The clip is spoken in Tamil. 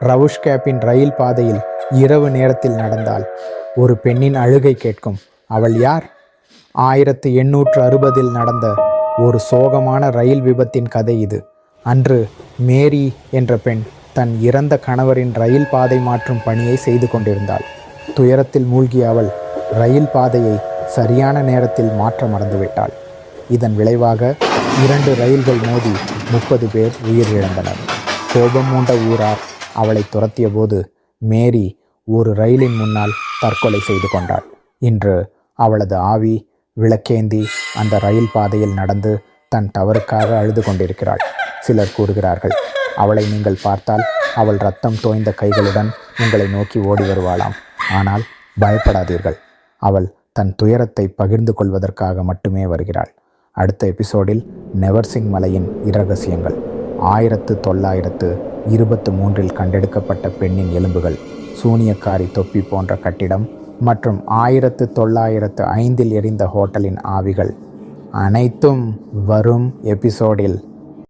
ரவுஷ் கேப்பின் ரயில் பாதையில் இரவு நேரத்தில் நடந்தால் ஒரு பெண்ணின் அழுகை கேட்கும். அவள் யார்? ஆயிரத்து எண்ணூற்று அறுபதில் நடந்த ஒரு சோகமான ரயில் விபத்தின் கதை இது. அன்று மேரி என்ற பெண் தன் இறந்த கணவரின் ரயில் பாதை மாற்றும் பணியை செய்து கொண்டிருந்தாள். துயரத்தில் மூழ்கிய அவள் ரயில் பாதையை சரியான நேரத்தில் மாற்ற மறந்துவிட்டாள். இதன் விளைவாக இரண்டு ரயில்கள் மோதி முப்பது பேர் உயிரிழந்தனர். கோபம் மூண்ட ஊரார் அவளை துரத்திய போது மேரி ஒரு ரயிலின் முன்னால் தற்கொலை செய்து கொண்டாள். இன்று அவளது ஆவி விளக்கேந்தி அந்த ரயில் பாதையில் நடந்து தன் தவறுக்காக அழுது கொண்டிருக்கிறாள். சிலர் கூறுகிறார்கள் அவளை நீங்கள் பார்த்தால் அவள் ரத்தம் தோய்ந்த கைகளுடன் உங்களை நோக்கி ஓடி வருவாளாம். ஆனால் பயப்படாதீர்கள். அவள் தன் துயரத்தை பகிர்ந்து கொள்வதற்காக மட்டுமே வருகிறாள். அடுத்த எபிசோடில் நெவர்சிங் மலையின் இரகசியங்கள். ஆயிரத்து தொள்ளாயிரத்து இருபத்து மூன்றில் கண்டெடுக்கப்பட்ட பெண்ணின் எலும்புகள் சூனியக்காரி தொப்பி போன்ற கட்டிடம் மற்றும் ஆயிரத்து தொள்ளாயிரத்து ஐந்தில் எரிந்த ஹோட்டலின் ஆவிகள் அனைத்தும் வரும் எபிசோடில்